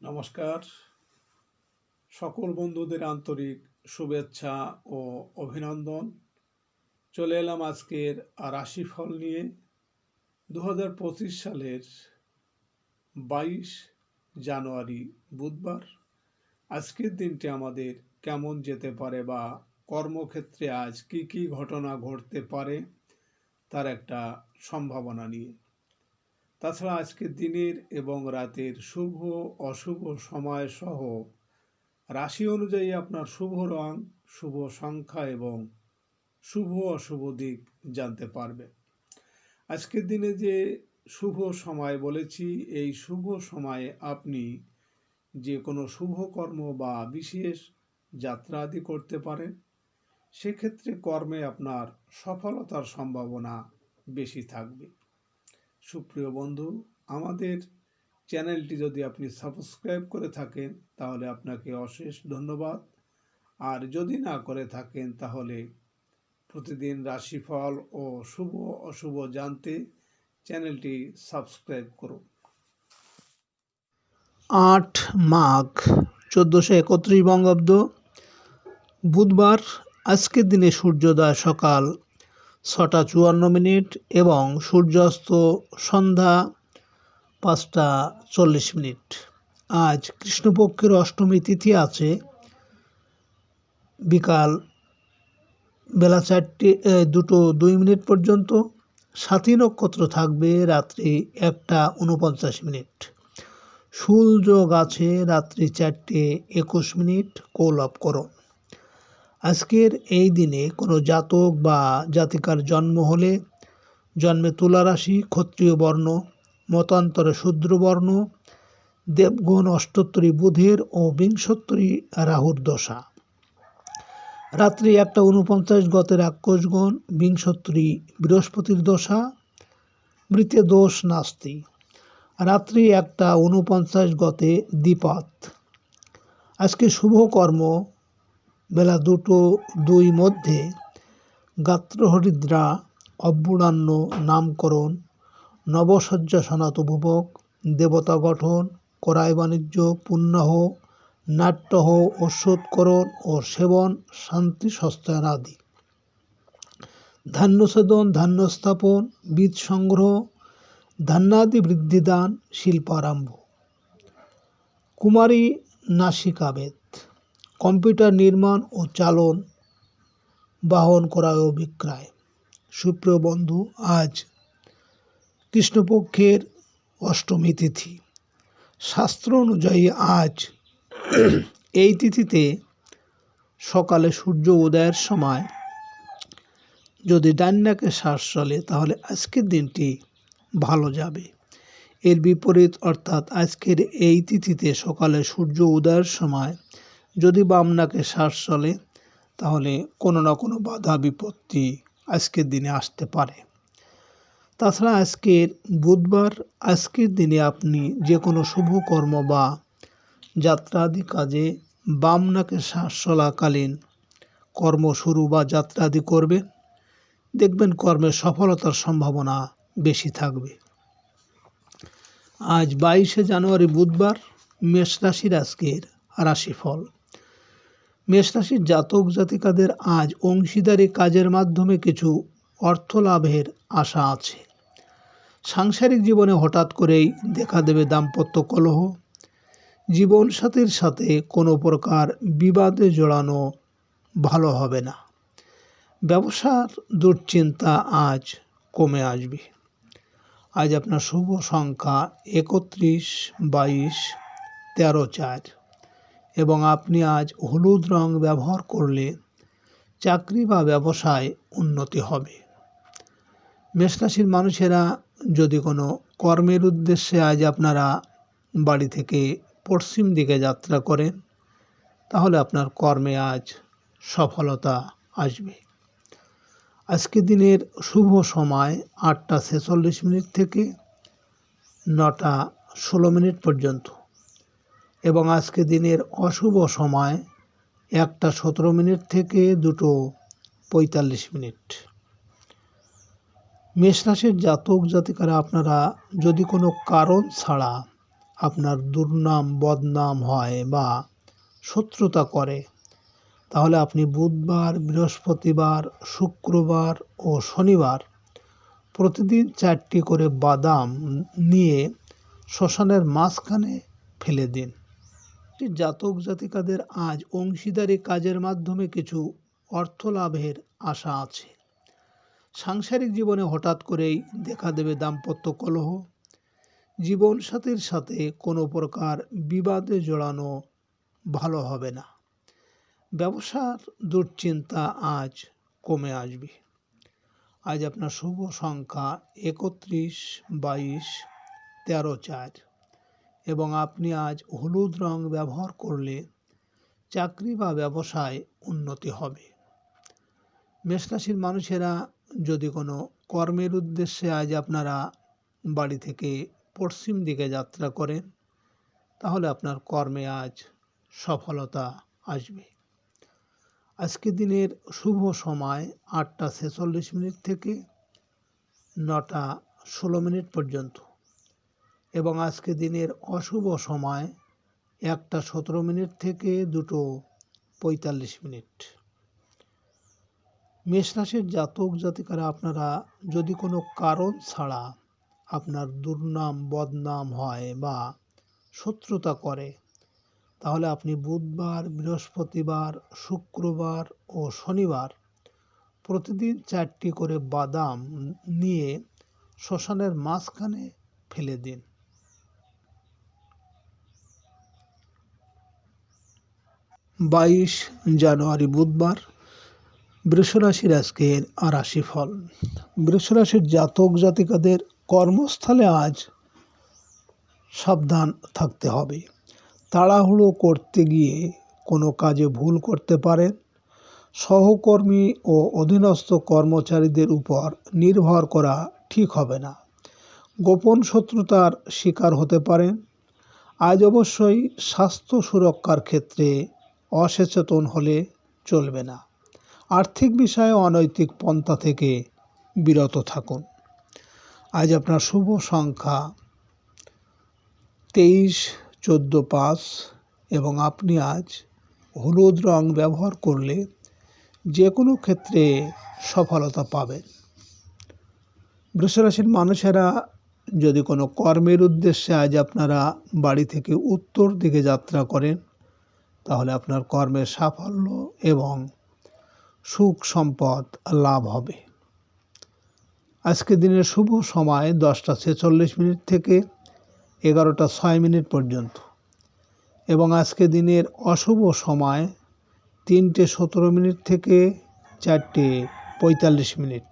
নমস্কার। সকল বন্ধুদের আন্তরিক শুভেচ্ছা ও অভিনন্দন। চলে এলাম আজকের রাশিফল নিয়ে। দু হাজার পঁচিশ সালের বাইশ জানুয়ারি বুধবার। আজকের দিনটি আমাদের কেমন যেতে পারে বা কর্মক্ষেত্রে আজ কি কি ঘটনা ঘটতে পারে, তার একটা সম্ভাবনা নিয়ে। তাছাড়া আজকের দিনের এবং রাতের শুভ, অশুভ সময় সহ রাশি অনুযায়ী আপনার শুভ রং, শুভ সংখ্যা এবং শুভ, অশুভ দিক জানতে পারবেন আজকের দিনে যে শুভ সময় বলেছি, এই শুভ সময়ে আপনি যে কোনো শুভ কর্ম বা বিশেষ যাত্রা আদি করতে পারেন। সেক্ষেত্রে কর্মে আপনার সফলতার সম্ভাবনা বেশি থাকবে। সুপ্রিয় বন্ধু, আমাদের চ্যানেলটি যদি আপনি সাবস্ক্রাইব করে থাকেন, তাহলে আপনাকে অশেষ ধন্যবাদ। আর যদি না করে থাকেন, তাহলে প্রতিদিন রাশিফল ও শুভ অশুভ জানতে চ্যানেলটি সাবস্ক্রাইব করুন। আট মাঘ চোদ্দোশো একত্রিশ বঙ্গাব্দ। বুধবার, আজকের দিনে সূর্যোদয় সকাল ছটা চুয়ান্ন মিনিট এবং সূর্যাস্ত সন্ধ্যা পাঁচটা চল্লিশ মিনিট। আজ কৃষ্ণপক্ষের অষ্টমী তিথি আছে। বিকাল বেলা চারটে দুটো দুই মিনিট পর্যন্ত সাথী নক্ষত্র থাকবে রাত্রি একটা উনপঞ্চাশ মিনিট। সূর্যোগ আছে রাত্রি চারটে একুশ মিনিট। কৌলভ করো আজকের এই দিনে কোনো জাতক বা জাতিকার জন্ম হলে জন্মে তুলা রাশি ক্ষত্রিয় বর্ণ, মতান্তরে শূদ্র বর্ণ, দেবগণ অষ্টোত্তরী বুধের ও বিংশোত্তরী রাহুর দশা। রাত্রি একটা উনপঞ্চাশ গতের আক্রোশগণ বিংশোত্তরী বৃহস্পতির দশা, মৃতে দোষ নাস্তি। রাত্রি একটা উনপঞ্চাশ গতে দ্বিপাত। আজকে শুভ কর্ম বেলা দুটো দুই মধ্যে গাত্রহরিদ্রা অব্যুড়ান্ন নামকরণ নবসজ্জা সনাত উপভোগ দেবতা গঠন, করাই বাণিজ্য, পুণ্যাহ, নাট্যহ ওষুধকরণ ও সেবন, শান্তি সস্তায়ন আদি। ধান্য সেদন ধান্য স্থাপন বীজ সংগ্রহ, ধান্যাদি বৃদ্ধিদান, শিল্পারম্ভ। কুমারী নাসিকাবেদ। কম্পিউটার নির্মাণ ও চালন, বাহন ক্রয় ও বিক্রয়। সুপ্রিয় বন্ধু, আজ কৃষ্ণপক্ষের অষ্টমী তিথি। শাস্ত্র অনুযায়ী আজ এই তিথিতে সকালে সূর্য উদয়ের সময় যদি ডান্নাকে শ্বাস চলে, তাহলে আজকের দিনটি ভালো যাবে। এর বিপরীত অর্থাৎ আজকের এই তিথিতে সকালে সূর্য উদয়ের সময় যদি বামনাকে শ্বাস চলে, তাহলে কোনো না কোনো বাধা বিপত্তি আজকের দিনে আসতে পারে। তাছাড়া আজকের বুধবার, আজকের দিনে আপনি যে কোনো শুভ কর্ম বা যাত্রাদি কাজে বামনাকে শ্বাস চলাকালীন কর্ম শুরু বা যাত্রাদি করবেন দেখবেন কর্মের সফলতার সম্ভাবনা বেশি থাকবে। আজ বাইশে জানুয়ারি বুধবার, মেষ রাশির আজকের রাশিফল। মেষ রাশির জাতক জাতিকাদের আজ অংশীদারি কাজের মাধ্যমে কিছু অর্থ লাভের আশা আছে। সাংসারিক জীবনে হঠাৎ করেই দেখা দেবে দাম্পত্য কলহ। জীবনসাথীর সাথে কোনো প্রকার বিবাদে জড়ানো ভালো হবে না। ব্যবসার দুশ্চিন্তা আজ কমে আসবে। আজ আপনার শুভ সংখ্যা একত্রিশ, বাইশ, তেরো, চার। এবং আপনি আজ হলুদ রং ব্যবহার করলে চাকরি বা ব্যবসায় উন্নতি হবে। মেষরাশির মানুষেরা যদি কোনো কর্মের উদ্দেশ্যে আজ আপনারা বাড়ি থেকে পশ্চিম দিকে যাত্রা করেন, তাহলে আপনার কর্মে আজ সফলতা আসবে। আজকে দিনের শুভ সময় আটটা ছেচল্লিশ মিনিট থেকে নটা ষোলো মিনিট পর্যন্ত। এবং আজকে দিনের অশুভ সময় একটা সতেরো মিনিট থেকে দুটো পঁয়তাল্লিশ মিনিট। মেষ রাশির জাতক জাতিকারা আপনারা যদি কোনো কারণ ছাড়া আপনার দুর্নাম, বদনাম হয় বা শত্রুতা করে, তাহলে আপনি বুধবার, বৃহস্পতিবার, শুক্রবার ও শনিবার প্রতিদিন চারটি করে বাদাম নিয়ে শ্মশানের মাঝখানে ফেলে দিন। জাতক জাতিকাদের আজ অংশীদারি কাজের মাধ্যমে কিছু অর্থ লাভের আশা আছে। সাংসারিক জীবনে হঠাৎ করেই দেখা দেবে দাম্পত্য কলহ, জীবনসাথীর সাথে কোনো প্রকার বিবাদে জড়ানো ভালো হবে না। ব্যবসার দুশ্চিন্তা আজ কমে আসবে। আজ আপনার শুভ সংখ্যা একত্রিশ, বাইশ, তেরো, চার। এবং আপনি আজ হলুদ রং ব্যবহার করলে চাকরি বা ব্যবসায় উন্নতি হবে। মেষরাশির মানুষেরা যদি কোনো কর্মের উদ্দেশ্যে আজ আপনারা বাড়ি থেকে পশ্চিম দিকে যাত্রা করেন, তাহলে আপনার কর্মে আজ সফলতা আসবে। আজকে দিনের শুভ সময় আটটা ছেচল্লিশ মিনিট থেকে নটা ষোলো মিনিট পর্যন্ত। এবং আজকে দিনের অশুভ সময় একটা সতেরো মিনিট থেকে দুটো পঁয়তাল্লিশ মিনিট। মেষরাশির জাতক জাতিকারা আপনারা যদি কোনো কারণ ছাড়া আপনার দুর্নাম, বদনাম হয় বা শত্রুতা করে, তাহলে আপনি বুধবার, বৃহস্পতিবার, শুক্রবার ও শনিবার প্রতিদিন চারটি করে বাদাম নিয়ে শ্মশানের মাঝখানে ফেলে দিন। বাইশ জানুয়ারি বুধবার, বৃষরাশির আজকের রাশিফল। বৃষরাশির জাতক জাতিকাদের কর্মস্থলে আজ সাবধান থাকতে হবে। তাড়াহুড়ো করতে গিয়ে কোনো কাজে ভুল করতে পারেন। সহকর্মী ও অধীনস্থ কর্মচারীদের উপর নির্ভর করা ঠিক হবে না। গোপন শত্রুতার শিকার হতে পারেন। আজ অবশ্যই স্বাস্থ্য সুরক্ষার ক্ষেত্রে অসচেতন হলে চলবে না। আর্থিক বিষয়ে অনৈতিক পন্থা থেকে বিরত থাকুন। আজ আপনার শুভ সংখ্যা তেইশ, চোদ্দ, পাঁচ এবং আপনি আজ হলুদ রং ব্যবহার করলে যে কোনো ক্ষেত্রে সফলতা পাবেন। বৃষরাশির মানুষেরা যদি কোনো কর্মের উদ্দেশ্যে আজ আপনারা বাড়ি থেকে উত্তর দিকে যাত্রা করেন তাহলে আপনার কর্মের সাফল্য এবং সুখ সম্পদ লাভ হবে। আজকে দিনের শুভ সময় দশটা ছেচল্লিশ মিনিট থেকে এগারোটা ছয় মিনিট পর্যন্ত এবং আজকে দিনের অশুভ সময় তিনটে সতেরো মিনিট থেকে চারটে পঁয়তাল্লিশ মিনিট।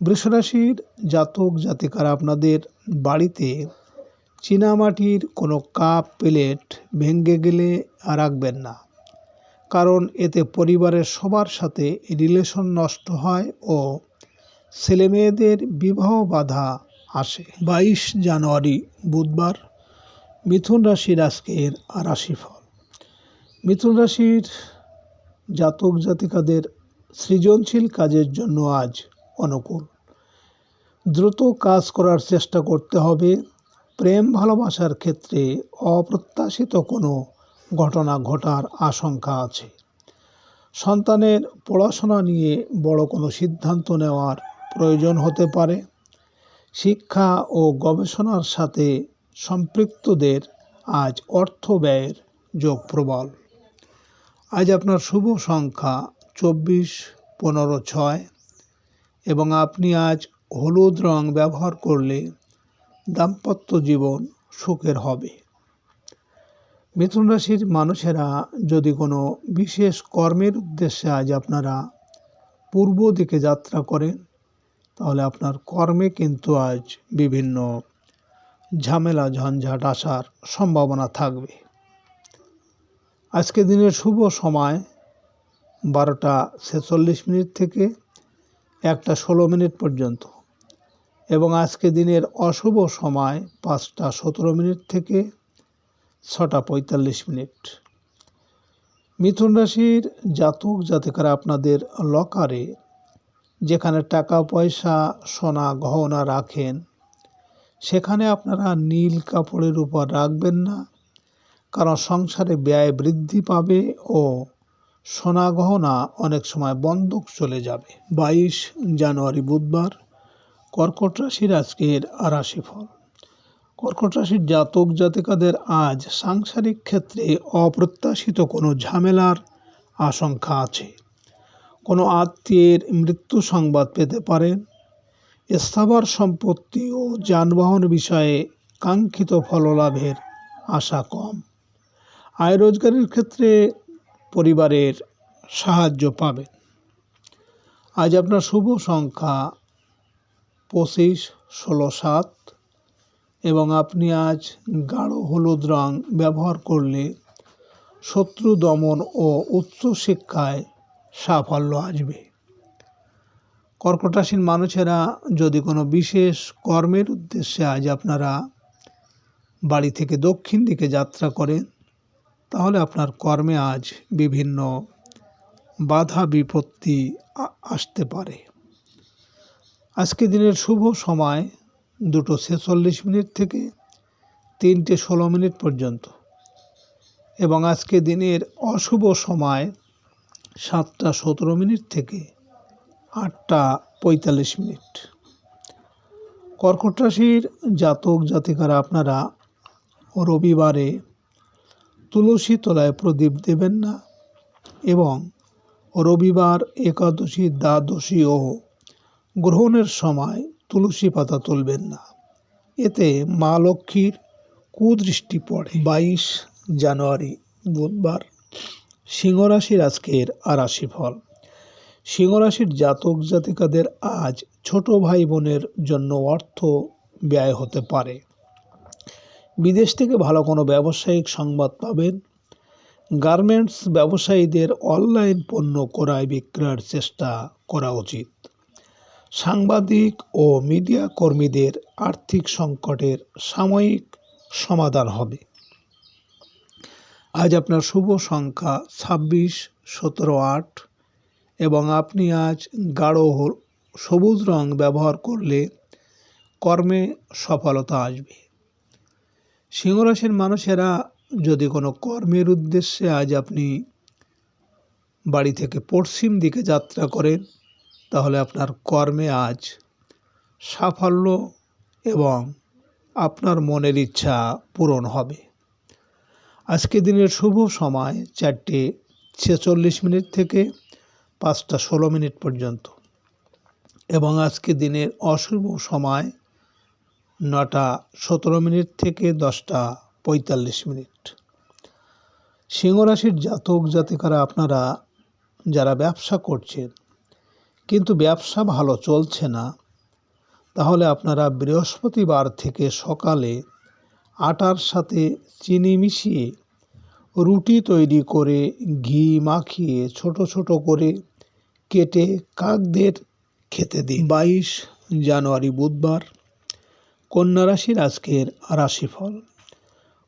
বৃষরাশির জাতক জাতিকারা আপনাদের বাড়িতে চীনামাটির কোনো কাপ, প্লেট ভেঙে গেলে রাখবেন না। কারণ এতে পরিবারের সবার সাথে রিলেশন নষ্ট হয় ও ছেলেমেয়েদের বিবাহ বাধা আসে। বাইশ জানুয়ারি, বুধবার মিথুন রাশির আজকের রাশিফল। মিথুন রাশির জাতক জাতিকাদের সৃজনশীল কাজের জন্য আজ অনুকূল। দ্রুত কাজ করার চেষ্টা করতে হবে। প্রেম ভালোবাসার ক্ষেত্রে অপ্রত্যাশিত কোনো ঘটনা ঘটার আশঙ্কা আছে। সন্তানের পড়াশোনা নিয়ে বড় কোনো সিদ্ধান্ত নেওয়ার প্রয়োজন হতে পারে। শিক্ষা ও গবেষণার সাথে সম্পৃক্তদের আজ অর্থ ব্যয়ের যোগ প্রবল। আজ আপনার শুভ সংখ্যা চব্বিশ, পনেরো, ছয় এবং আপনি আজ হলুদ রং ব্যবহার করলে দাম্পত্য জীবন সুখের হবে। মিথুন রাশির মানুষেরা যদি কোনো বিশেষ কর্মের উদ্দেশ্যে আজ আপনারা পূর্ব দিকে যাত্রা করেন, তাহলে আপনার কর্মে কিন্তু আজ বিভিন্ন ঝামেলা, ঝঞ্ঝাট আসার সম্ভাবনা থাকবে। আজকে দিনের শুভ সময় বারোটা ছেচল্লিশ মিনিট থেকে একটা ষোলো মিনিট পর্যন্ত। এবং আজকে দিনের অশুভ সময় পাঁচটা সতেরো মিনিট থেকে ছটা পঁয়তাল্লিশ মিনিট। মিথুন রাশির জাতক জাতিকারা আপনাদের লকারে যেখানে টাকা, পয়সা, সোনা, গহনা রাখেন, সেখানে আপনারা নীল কাপড়ের উপর রাখবেন না, কারণ সংসারে ব্যয় বৃদ্ধি পাবে ও সোনা গহনা অনেক সময় বন্ধক চলে যাবে। বাইশ জানুয়ারি বুধবার কর্কট রাশির আজকের রাশিফল কর্কট রাশির জাতক জাতিকাদের আজ সাংসারিক ক্ষেত্রে অপ্রত্যাশিত কোনো ঝামেলার আশঙ্কা আছে। কোনো আত্মীয়ের মৃত্যু সংবাদ পেতে পারেন। স্থাবর সম্পত্তি ও যানবাহন বিষয়ে কাঙ্ক্ষিত ফললাভের আশা কম। আয় রোজগারের ক্ষেত্রে পরিবারের সাহায্য পাবেন। আজ আপনার শুভ সংখ্যা পঁচিশ, ষোলো, সাত এবং আপনি আজ গাঢ় হলুদ রং ব্যবহার করলে শত্রু দমন ও উচ্চশিক্ষায় সাফল্য আসবে। কর্কট রাশির মানুষেরা যদি কোনো বিশেষ কর্মের উদ্দেশ্যে আজ আপনারা বাড়ি থেকে দক্ষিণ দিকে যাত্রা করেন, তাহলে আপনার কর্মে আজ বিভিন্ন বাধা বিপত্তি আসতে পারে। আজকে দিনের শুভ সময় দুটো ছেচল্লিশ মিনিট থেকে তিনটে ষোলো মিনিট পর্যন্ত। এবং আজকে দিনের অশুভ সময় সাতটা সতেরো মিনিট থেকে আটটা পঁয়তাল্লিশ মিনিট। কর্কট রাশির জাতক জাতিকারা আপনারা রবিবারে তুলসী তলায় প্রদীপ দেবেন না এবং রবিবার একাদশী, দ্বাদশী ও গ্রহণের সময় তুলসী পাতা তুলবেন না। এতে মা লক্ষ্মীর কুদৃষ্টি পড়ে। বাইশ জানুয়ারি, বুধবার, সিংহরাশির আজকের আরাশি ফল সিংহরাশির জাতক জাতিকাদের আজ ছোট ভাই বোনের জন্য অর্থ ব্যয় হতে পারে। বিদেশ থেকে ভালো কোনো ব্যবসায়িক সংবাদ পাবেন। গার্মেন্টস ব্যবসায়ীদের অনলাইন পণ্য ক্রয় বিক্রয়ের চেষ্টা করা উচিত। সাংবাদিক ও মিডিয়া কর্মীদের আর্থিক সংকটের সাময়িক সমাধান হবে। আজ আপনার শুভ সংখ্যা ছাব্বিশ, সতেরো, আট এবং আপনি আজ গাঢ় সবুজ রং ব্যবহার করলে কর্মে সফলতা আসবে। সিংহরাশির মানুষেরা যদি কোনো কর্মের উদ্দেশ্যে আজ আপনি বাড়ি থেকে পশ্চিম দিকে যাত্রা করেন তাহলে আপনার কর্মে আজ সাফল্য এবং আপনার মনের ইচ্ছা পূরণ হবে। আজকে দিনের শুভ সময় চারটে ছেচল্লিশ মিনিট থেকে পাঁচটা ষোলো মিনিট পর্যন্ত এবং আজকে দিনের অশুভ সময় নটা সতেরো মিনিট থেকে দশটা পঁয়তাল্লিশ মিনিট। সিংহরাশির জাতক জাতিকারা আপনারা যারা ব্যবসা করছেন কিন্তু ব্যবসা ভালো চলছে না, তাহলে আপনারা বৃহস্পতিবার থেকে সকালে আটার সাথে চিনি মিশিয়ে রুটি তৈরি করে ঘি মাখিয়ে ছোট ছোট করে কেটে কাকদের খেতে দিন। বাইশ জানুয়ারি বুধবার, কন্যা রাশির আজকের রাশিফল।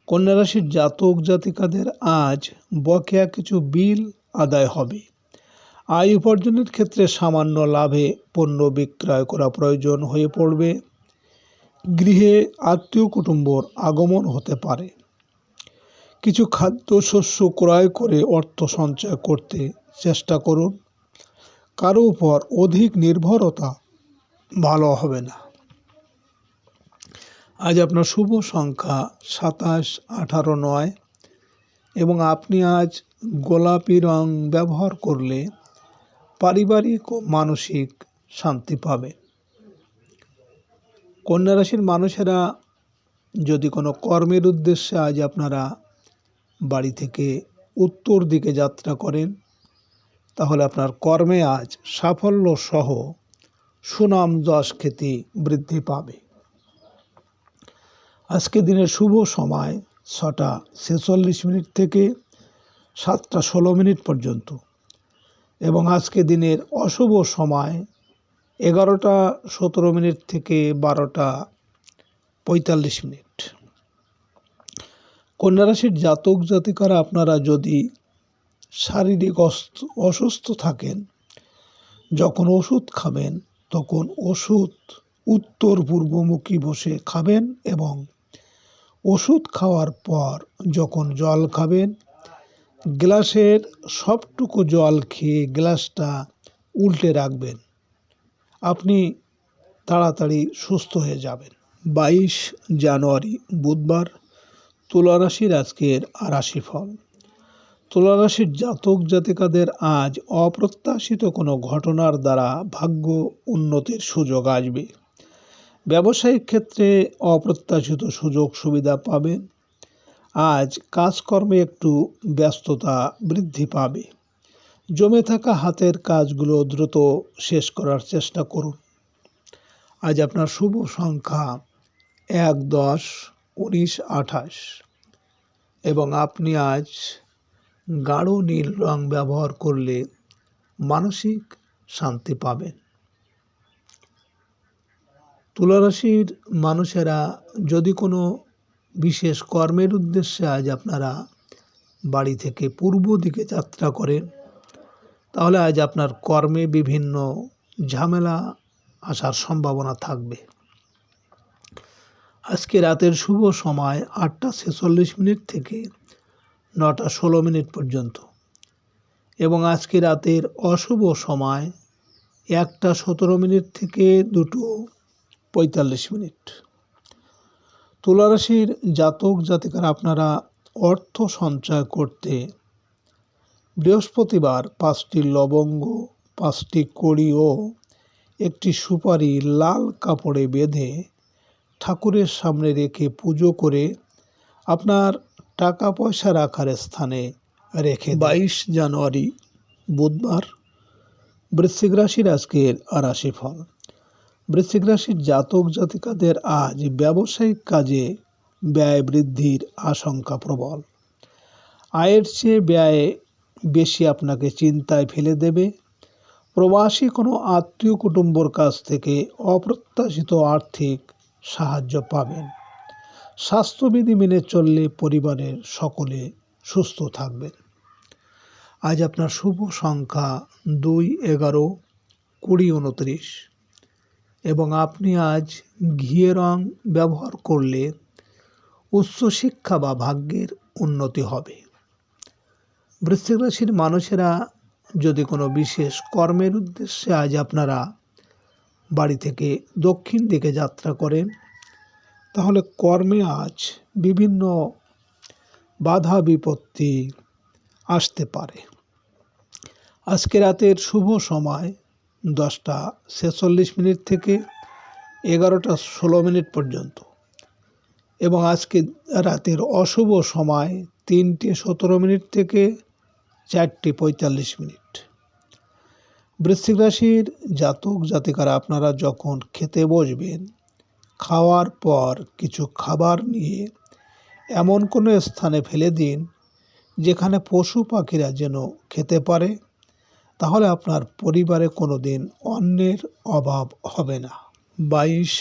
কন্যা রাশির জাতক জাতিকাদের আজ বকেয়া কিছু বিল আদায় হবে। আয় উপার্জনের ক্ষেত্রে সামান্য লাভে পণ্য বিক্রয় করা প্রয়োজন হয়ে পড়বে। গৃহে আত্মীয় কুটুম্বর আগমন হতে পারে। কিছু খাদ্যশস্য ক্রয় করে অর্থ সঞ্চয় করতে চেষ্টা করুন। কারও উপর অধিক নির্ভরতা ভালো হবে না। আজ আপনার শুভ সংখ্যা সাতাশ, আঠারো, নয় এবং আপনি আজ গোলাপি রং ব্যবহার করলে পারিবারিক ও মানসিক শান্তি পাবে। কন্যা রাশির মানুষেরা যদি কোনো কর্মের উদ্দেশ্যে আজ আপনারা বাড়ি থেকে উত্তর দিকে যাত্রা করেন, তাহলে আপনার কর্মে আজ সাফল্য সহ সুনাম যশ খ্যাতি বৃদ্ধি পাবে। আজকে দিনের শুভ সময় ছটা ছেচল্লিশ মিনিট থেকে সাতটা ষোলো মিনিট পর্যন্ত। এবং আজকে দিনের অশুভ সময় এগারোটা সতেরো মিনিট থেকে বারোটা পঁয়তাল্লিশ মিনিট। কন্যা রাশির জাতক জাতিকারা আপনারা যদি শারীরিক অসুস্থ থাকেন, যখন ওষুধ খাবেন, তখন ওষুধ উত্তর পূর্বমুখী বসে খাবেন এবং ওষুধ খাওয়ার পর যখন জল খাবেন গ্লাসের সবটুকু জল খেয়ে গ্লাসটা উল্টে রাখবেন। আপনি তাড়াতাড়ি সুস্থ হয়ে যাবেন। বাইশ জানুয়ারি, বুধবার, তুলারাশির আজকের রাশিফল। তুলা রাশির জাতক জাতিকাদের আজ অপ্রত্যাশিত কোনো ঘটনার দ্বারা ভাগ্য উন্নতির সুযোগ আসবে। ব্যবসায়িক ক্ষেত্রে অপ্রত্যাশিত সুযোগ সুবিধা পাবেন। আজ কাজকর্মে একটু ব্যস্ততা বৃদ্ধি পাবে। জমে থাকা হাতের কাজগুলো দ্রুত শেষ করার চেষ্টা করুন। আজ আপনার শুভ সংখ্যা এক দশ উনিশ আঠাশ। এবং আপনি আজ গাঢ় নীল রং ব্যবহার করলে মানসিক শান্তি পাবেন। তুলারাশির মানুষেরা যদি কোনো বিশেষ কর্মের উদ্দেশ্যে আজ আপনারা বাড়ি থেকে পূর্ব দিকে যাত্রা করেন। তাহলে আজ আপনার কর্মে বিভিন্ন ঝামেলা আসার সম্ভাবনা থাকবে। আজকে রাতের শুভ সময় আটটা ছেচল্লিশ মিনিট থেকে নটা ষোলো মিনিট পর্যন্ত। এবং আজকে রাতের অশুভ সময় একটা সতেরো মিনিট থেকে দুটো পঁয়তাল্লিশ মিনিট। তুলারাশির জাতক জাতিকার আপনারা অর্থ সঞ্চয় করতে বৃহস্পতিবার পাঁচটি লবঙ্গ, পাঁচটি কড়ি ও একটি সুপারি লাল কাপড়ে বেঁধে ঠাকুরের সামনে রেখে পুজো করে আপনার টাকা পয়সা রাখার স্থানে রেখে বাইশ জানুয়ারি, বুধবার বৃশ্চিক রাশির আজকের রাশিফল। বৃশ্চিক রাশির জাতক জাতিকাদের আজ ব্যবসায়িক কাজে ব্যয় বৃদ্ধির আশঙ্কা প্রবল। আয়ের চেয়ে ব্যয় বেশি আপনাকে চিন্তায় ফেলে দেবে। প্রবাসী কোনো আত্মীয় কুটুম্বর কাছ থেকে অপ্রত্যাশিত আর্থিক সাহায্য পাবেন। স্বাস্থ্যবিধি মেনে চললে পরিবারের সকলে সুস্থ থাকবেন। আজ আপনার শুভ সংখ্যা দুই এগারো কুড়ি উনত্রিশ। এবং আপনি আজ ঘিয়ে রং ব্যবহার করলে উচ্চশিক্ষা বা ভাগ্যের উন্নতি হবে। বৃশ্চিক রাশির মানুষেরা যদি কোনো বিশেষ কর্মের উদ্দেশ্যে আজ আপনারা বাড়ি থেকে দক্ষিণ দিকে যাত্রা করেন, তাহলে কর্মে আজ বিভিন্ন বাধা বিপত্তি আসতে পারে। আজকে রাতের শুভ সময় দশটা ছেচল্লিশ মিনিট থেকে এগারোটা ষোলো মিনিট পর্যন্ত। এবং আজকে রাতের অশুভ সময় তিনটে সতেরো মিনিট থেকে চারটে পঁয়তাল্লিশ মিনিট। বৃশ্চিক রাশির জাতক জাতিকারা আপনারা যখন খেতে বসবেন, খাওয়ার পর কিছু খাবার নিয়ে এমন কোনো স্থানে ফেলে দিন যেখানে পশু পাখিরা যেন খেতে পারে। তাহলে আপনার পরিবারে কোনো দিন অন্যের অভাব হবে না। বাইশ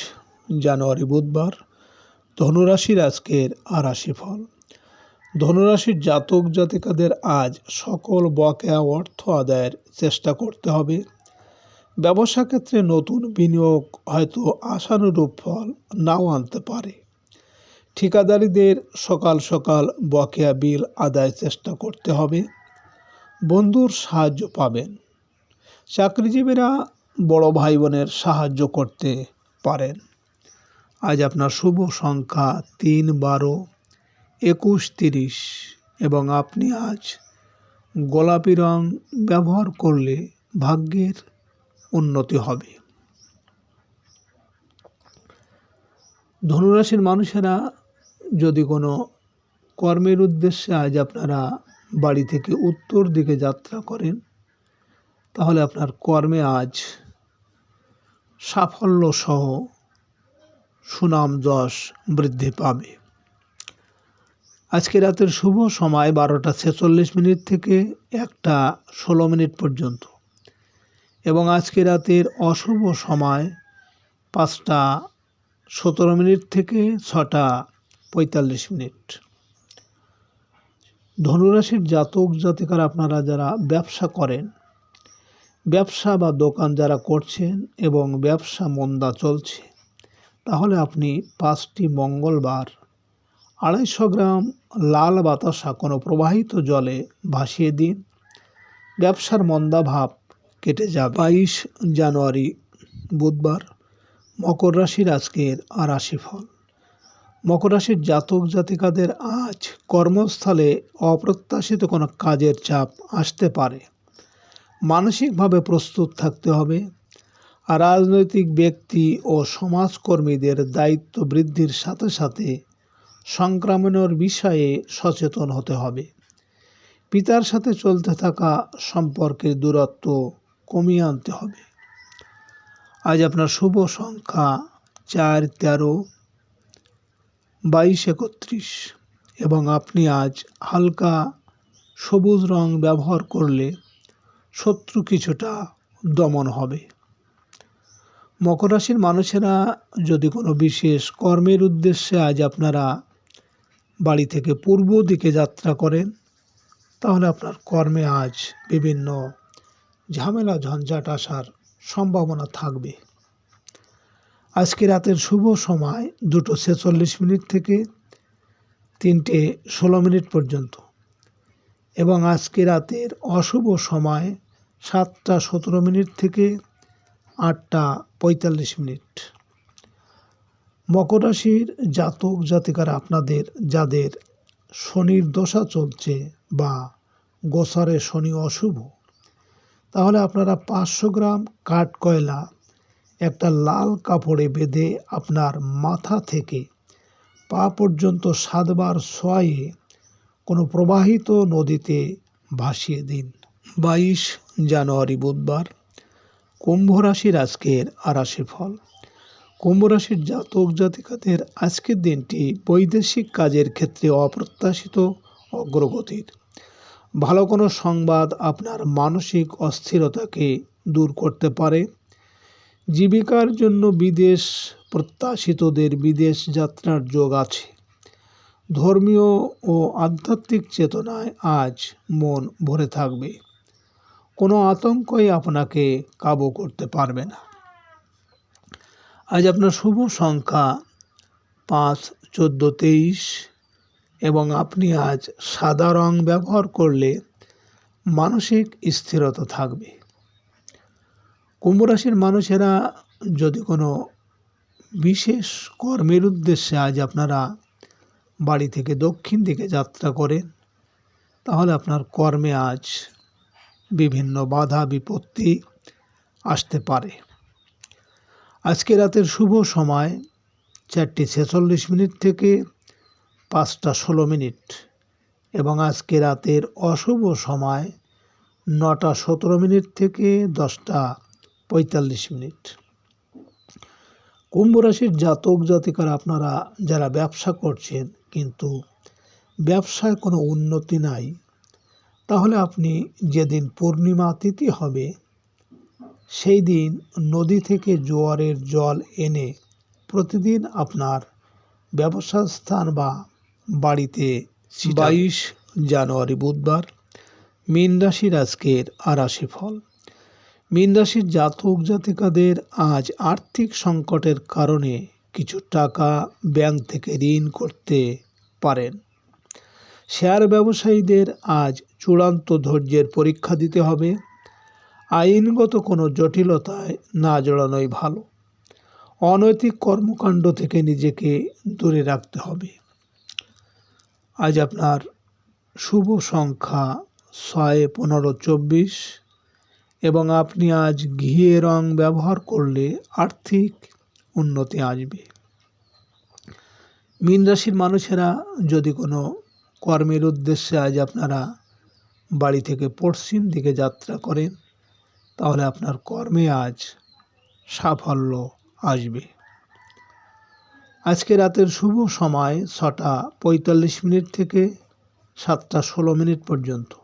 জানুয়ারি বুধবার, ধনুরাশির আজকের রাশিফল ধনুরাশির জাতক জাতিকাদের আজ সকল বকেয়া অর্থ আদায়ের চেষ্টা করতে হবে। ব্যবসা ক্ষেত্রে নতুন বিনিয়োগ হয়তো আশানুরূপ ফল নাও আনতে পারে। ঠিকাদারিদের সকাল সকাল বকেয়া বিল আদায় চেষ্টা করতে হবে। বন্ধুর সাহায্য পাবেন। চাকরিজীবীরা বড় ভাই বোনের সাহায্য করতে পারেন। আজ আপনার শুভ সংখ্যা তিন বারো, একুশ তিরিশ এবং আপনি আজ গোলাপি রং ব্যবহার করলে ভাগ্যের উন্নতি হবে। ধনুরাশির মানুষেরা যদি কোনো কর্মের উদ্দেশ্যে আজ আপনারা বাড়ি থেকে উত্তর দিকে যাত্রা করেন, তাহলে আপনার কর্মে আজ সাফল্য সহ সুনাম যশ বৃদ্ধি পাবে। আজকে রাতের শুভ সময় বারোটা ছেচল্লিশ মিনিট থেকে একটা ষোলো মিনিট পর্যন্ত এবং আজকে রাতের অশুভ সময় পাঁচটা সতেরো মিনিট থেকে ছটা পঁয়তাল্লিশ মিনিট। ধনুরাশির জাতক জাতিকার আপনারা যারা ব্যবসা করেন, ব্যবসা বা দোকান যারা করছেন এবং ব্যবসা মন্দা চলছে, তাহলে আপনি পাঁচটি মঙ্গলবার আড়াইশো গ্রাম লাল বাতাসা কোনো প্রবাহিত জলে ভাসিয়ে দিন। ব্যবসার মন্দাভাব কেটে যাবে বাইশ জানুয়ারি বুধবার, মকর রাশির আজকের রাশিফল। মকর রাশির জাতক জাতিকাদের আজ কর্মস্থলে অপ্রত্যাশিত কোনো কাজের চাপ আসতে পারে। মানসিকভাবে প্রস্তুত থাকতে হবে। রাজনৈতিক ব্যক্তি ও সমাজকর্মীদের দায়িত্ব বৃদ্ধির সাথে সাথে সংক্রমণের বিষয়ে সচেতন হতে হবে। পিতার সাথে চলতে থাকা সম্পর্কের দূরত্ব কমিয়ে আনতে হবে। আজ আপনার শুভ সংখ্যা চার তেরো বাইশ একত্রিশ। এবং আপনি আজ হালকা সবুজ রং ব্যবহার করলে শত্রু কিছুটা দমন হবে। মকর রাশির মানুষেরা যদি কোনো বিশেষ কর্মের উদ্দেশ্যে আজ আপনারা বাড়ি থেকে পূর্ব দিকে যাত্রা করেন, তাহলে আপনার কর্মে আজ বিভিন্ন ঝামেলা, ঝঞ্ঝাট আসার সম্ভাবনা থাকবে। আজকে রাতের শুভ সময় দুটো ছেচল্লিশ মিনিট থেকে তিনটে ষোলো মিনিট পর্যন্ত। এবং আজকে রাতের অশুভ সময় সাতটা সতেরো মিনিট থেকে আটটা পঁয়তাল্লিশ মিনিট। মকর রাশির জাতক জাতিকারা আপনাদের, যাদের শনির দশা চলছে বা গোসারে শনি অশুভ, তাহলে আপনারা পাঁচশো গ্রাম কাঠ কয়লা একটা লাল কাপড়ে বেঁধে আপনার মাথা থেকে পা পর্যন্ত সাতবার সোয়ে কোনো প্রবাহিত নদীতে ভাসিয়ে দিন। বাইশ জানুয়ারি বুধবার, কুম্ভ রাশির আজকের আরাশি ফল। কুম্ভ রাশির জাতক জাতিকাদের আজকের দিনটি বৈদেশিক কাজের ক্ষেত্রে অপ্রত্যাশিত অগ্রগতির। ভালো কোনো সংবাদ আপনার মানসিক অস্থিরতাকে দূর করতে পারে। জীবিকার জন্য বিদেশ প্রত্যাশিতদের বিদেশ যাত্রার যোগ আছে। ধর্মীয় ও আধ্যাত্মিক চেতনায় আজ মন ভরে থাকবে। কোনো আতঙ্কই আপনাকে কাবু করতে পারবে না। আজ আপনার শুভ সংখ্যা পাঁচ, চোদ্দ, তেইশ এবং আপনি আজ সাদা রং ব্যবহার করলে মানসিক স্থিরতা থাকবে। কুম্ভ রাশির মানুষেরা যদি কোনো বিশেষ কর্মের উদ্দেশ্যে আজ আপনারা বাড়ি থেকে দক্ষিণ দিকে যাত্রা করেন, তাহলে আপনার কর্মে আজ বিভিন্ন বাধা, বিপত্তি আসতে পারে। আজকে রাতের শুভ সময় চারটি ছেচল্লিশ মিনিট থেকে পাঁচটা ষোলো মিনিট এবং আজকে রাতের অশুভ সময় নটা সতেরো মিনিট থেকে দশটা পঁয়তাল্লিশ মিনিট। কুম্ভ রাশির জাতক জাতিকার আপনারা যারা ব্যবসা করছেন কিন্তু ব্যবসায় কোনো উন্নতি নাই তাহলে আপনি যেদিন পূর্ণিমা তিথি হবে সেই দিন নদী থেকে জোয়ারের জল এনে প্রতিদিন আপনার ব্যবসা স্থান বা বাড়িতে বাইশ জানুয়ারি বুধবার মীন রাশির আজকের আরাশি ফল। মীন রাশির জাতক জাতিকাদের আজ আর্থিক সংকটের কারণে কিছু টাকা ব্যাংক থেকে ঋণ করতে পারেন। শেয়ার ব্যবসায়ীদের আজ চূড়ান্ত ধৈর্যের পরীক্ষা দিতে হবে। আইনগত কোনো জটিলতায় না জড়ানোই ভালো। অনৈতিক কর্মকাণ্ড থেকে নিজেকে দূরে রাখতে হবে। আজ আপনার শুভ সংখ্যা ছয়, পনেরো, চব্বিশ। এবং আপনি আজ ঘিয়ে রং ব্যবহার করলে আর্থিক উন্নতি আসবে। মীন রাশির মানুষেরা যদি কোনো কর্মের উদ্দেশ্যে আজ আপনারা বাড়ি থেকে পশ্চিম দিকে যাত্রা করেন, তাহলে আপনার কর্মে আজ সাফল্য আসবে। আজকে রাতের শুভ সময় ছটা পঁয়তাল্লিশ মিনিট থেকে সাতটা ষোলো মিনিট পর্যন্ত।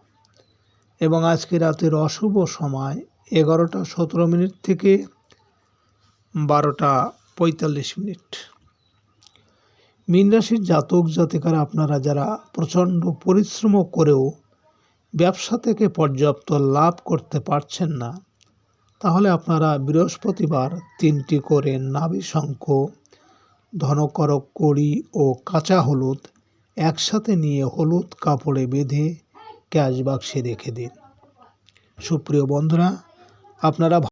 এবং আজকে রাতের অশুভ সময় এগারোটা সতেরো মিনিট থেকে বারোটা পঁয়তাল্লিশ মিনিট। মীন রাশির জাতক, জাতিকারা, আপনারা যারা প্রচণ্ড পরিশ্রম করেও ব্যবসা থেকে পর্যাপ্ত লাভ করতে পারছেন না, তাহলে আপনারা বৃহস্পতিবার তিনটি করে নাভি শঙ্খ, ধনকরক, কড়ি ও কাঁচা হলুদ একসাথে নিয়ে হলুদ কাপড়ে বেঁধে ক্যাশ বাক্সে রেখে দিন। সুপ্রিয় বন্ধুরা আপনারা